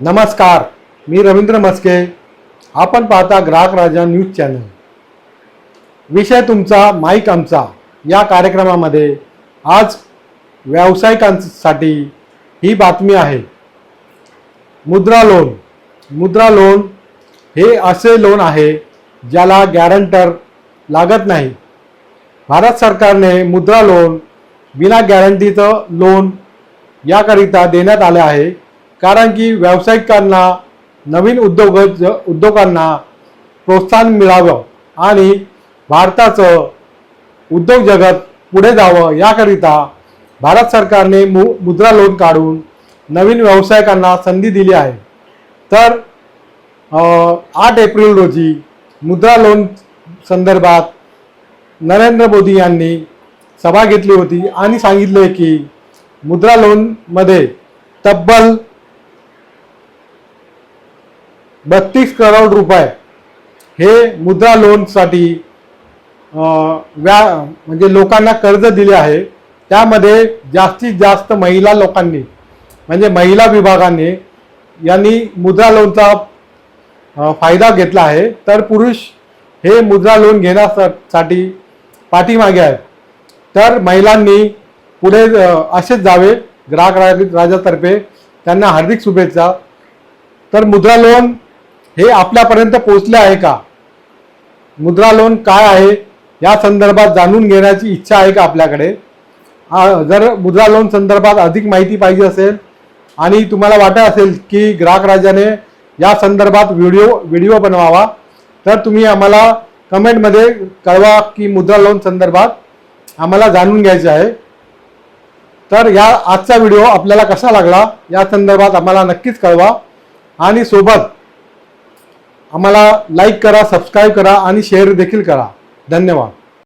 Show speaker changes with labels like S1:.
S1: नमस्कार मी रवींद्र मस्के. आपण पाहता ग्राहक राजा न्यूज चॅनल. विषय तुमचा माईक आमचा. या कार्यक्रमामध्ये आज व्यावसायिकांसाठी ही बातमी आहे. मुद्रा लोन. मुद्रा लोन हे असे लोन आहे ज्याला गॅरंटर लागत नाही. भारत सरकारने मुद्रा लोन विना गॅरंटीचं लोन याकरिता देण्यात आले आहे. कारण की व्यावसायिकांना नवीन उद्योग उद्योगांना प्रोत्साहन मिळावं आणि भारताचं उद्योग जगत पुढे जावं याकरिता भारत सरकारने मु मुद्रा लोन काढून नवीन व्यावसायिकांना संधी दिली आहे. तर आठ एप्रिल रोजी मुद्रा लोन संदर्भात नरेंद्र मोदी यांनी सभा घेतली होती आणि सांगितले की मुद्रा लोनमध्ये तब्बल बत्तीस करोड रुपये हे मुद्रा लोनसाठी व्या म्हणजे लोकांना कर्ज दिले आहे. त्यामध्ये जास्तीत जास्त महिला लोकांनी म्हणजे महिला विभागाने यांनी मुद्रा लोनचा फायदा घेतला आहे. तर पुरुष हे मुद्रा लोन घेण्यासाठी पाठीमागे आहेत. तर महिलांनी पुढे असेच जावे. ग्राहक राज- राजातर्फे त्यांना हार्दिक शुभेच्छा. तर मुद्रा लोन हे आपल्यापर्यंत पोहोचले आहे का? मुद्रा लोन काय आहे? या संदर्भात जाणून घेण्याची इच्छा आहे का आपल्याकडे? जर मुद्रा लोन संदर्भात अधिक माहिती पाहिजे असेल आणि तुम्हाला वाटत असेल की ग्राहक राजाने या संदर्भात व्हिडिओ व्हिडिओ बनवावा तर तुम्ही आम्हाला कमेंटमध्ये कळवा की मुद्रा लोन संदर्भात आम्हाला जाणून घ्यायचे आहे. तर या आजचा व्हिडिओ आपल्याला कसा लागला या संदर्भात आम्हाला नक्कीच कळवा आणि सोबत आम्हाला लाईक करा सबस्क्राईब करा आणि शेअर देखील करा. धन्यवाद.